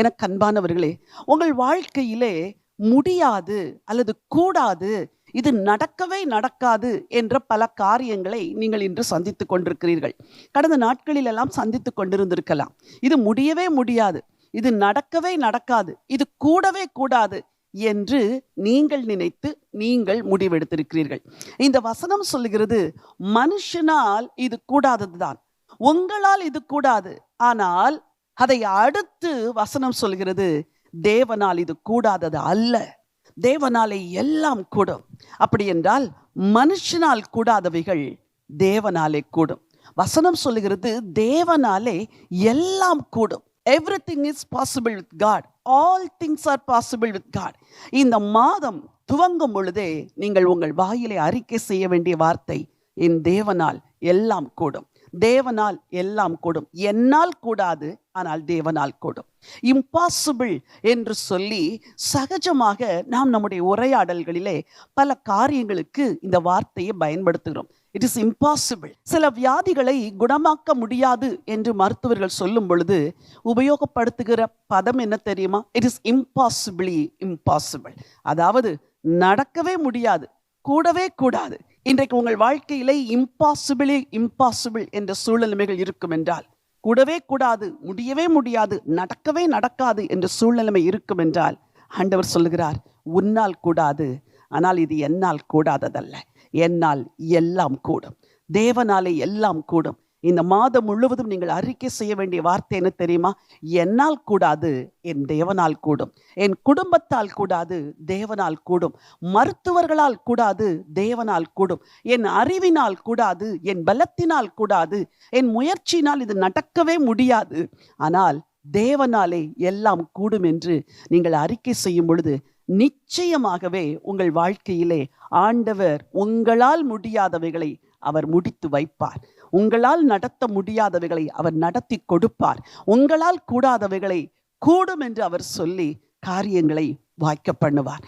எனக்கு அன்பானவர்களே உங்கள் வாழ்க்கையிலே முடியாது அல்லது கூடாது இது நடக்கவே நடக்காது என்ற பல காரியங்களை நீங்கள் இன்று சந்தித்துக் கொண்டிருக்கிறீர்கள். கடந்த நாட்களிலெல்லாம் சந்தித்து சந்தித்துக் கொண்டிருந்திருக்கலாம். இது முடியவே முடியாது இது நடக்கவே நடக்காது இது கூடவே கூடாது என்று நீங்கள் நினைத்து நீங்கள் முடிவெடுத்திருக்கிறீர்கள். இந்த வசனம் சொல்லுகிறது மனுஷனால் இது கூடாததுதான். உங்களால் இது கூடாது. ஆனால் அதை அடுத்து வசனம் சொல்கிறது தேவனால் இது கூடாதது அல்ல. தேவனாலே எல்லாம் கூடும். அப்படி என்றால் மனுஷனால் கூடாதவைகள் தேவனாலே கூடும். வசனம் சொல்லுகிறது தேவனாலே எல்லாம் கூடும். Everything is possible with God all things are possible with God இந்த மாதம் துவங்கும் பொழுதே நீங்கள் உங்கள் வாயிலை அறிக்கை செய்ய வேண்டிய வார்த்தை என் தேவனால் எல்லாம் கூடும். தேவனால் எல்லாம் கூடும். என்னால் கூடாது ஆனால் தேவனால் கூடும். இம்பாசிபிள் என்று சொல்லி சகஜமாக நாம் நம்முடைய உரையாடல்களிலே பல காரியங்களுக்கு இந்த வார்த்தையை பயன்படுத்துகிறோம். இட் இஸ் இம்பாசிபிள் சில வியாதிகளை குணமாக்க முடியாது என்று மருத்துவர்கள் சொல்லும் பொழுது உபயோகப்படுத்துகிற பதம் என்ன தெரியுமா? இட் இஸ் இம்பாசிபிளி இம்பாசிபிள் அதாவது நடக்கவே முடியாது கூடவே கூடாது. இன்றைக்கு உங்கள் வாழ்க்கையிலே இம்பாசிபிளி இம்பாசிபிள் என்ற சூழ்நிலைமைகள் இருக்கும் என்றால் கூடவே கூடாது முடியவே முடியாது நடக்கவே நடக்காது என்ற சூழ்நிலைமை இருக்கும் என்றால் ஆண்டவர் சொல்லுகிறார் உன்னால் கூடாது ஆனால் இது என்னால் கூடாததல்ல. என்னால் எல்லாம் கூடும். தேவனாலே எல்லாம் கூடும். இந்த மாதம் முழுவதும் நீங்கள் அறிக்கை செய்ய வேண்டிய வார்த்தை என்ன தெரியுமா? என்னால் கூடாது என் தேவனால் கூடும். என் குடும்பத்தால் கூடாது தேவனால் கூடும். மருத்துவர்களால் கூடாது தேவனால் கூடும். என் அறிவினால் கூடாது என் பலத்தினால் கூடாது. என் முயற்சியினால் இது நடக்கவே முடியாது. ஆனால் தேவனாலே எல்லாம் கூடும் என்று நீங்கள் அறிக்கை செய்யும் பொழுது நிச்சயமாகவே உங்கள் வாழ்க்கையிலே ஆண்டவர் உங்களால் முடியாதவைகளை அவர் முடித்து வைப்பார். உங்களால் நடத்த முடியாதவைகளை அவர் நடத்தி கொடுப்பார். உங்களால் கூடாதவைகளை கூடும் என்று அவர் சொல்லி காரியங்களை வாய்க்க பண்ணுவார்.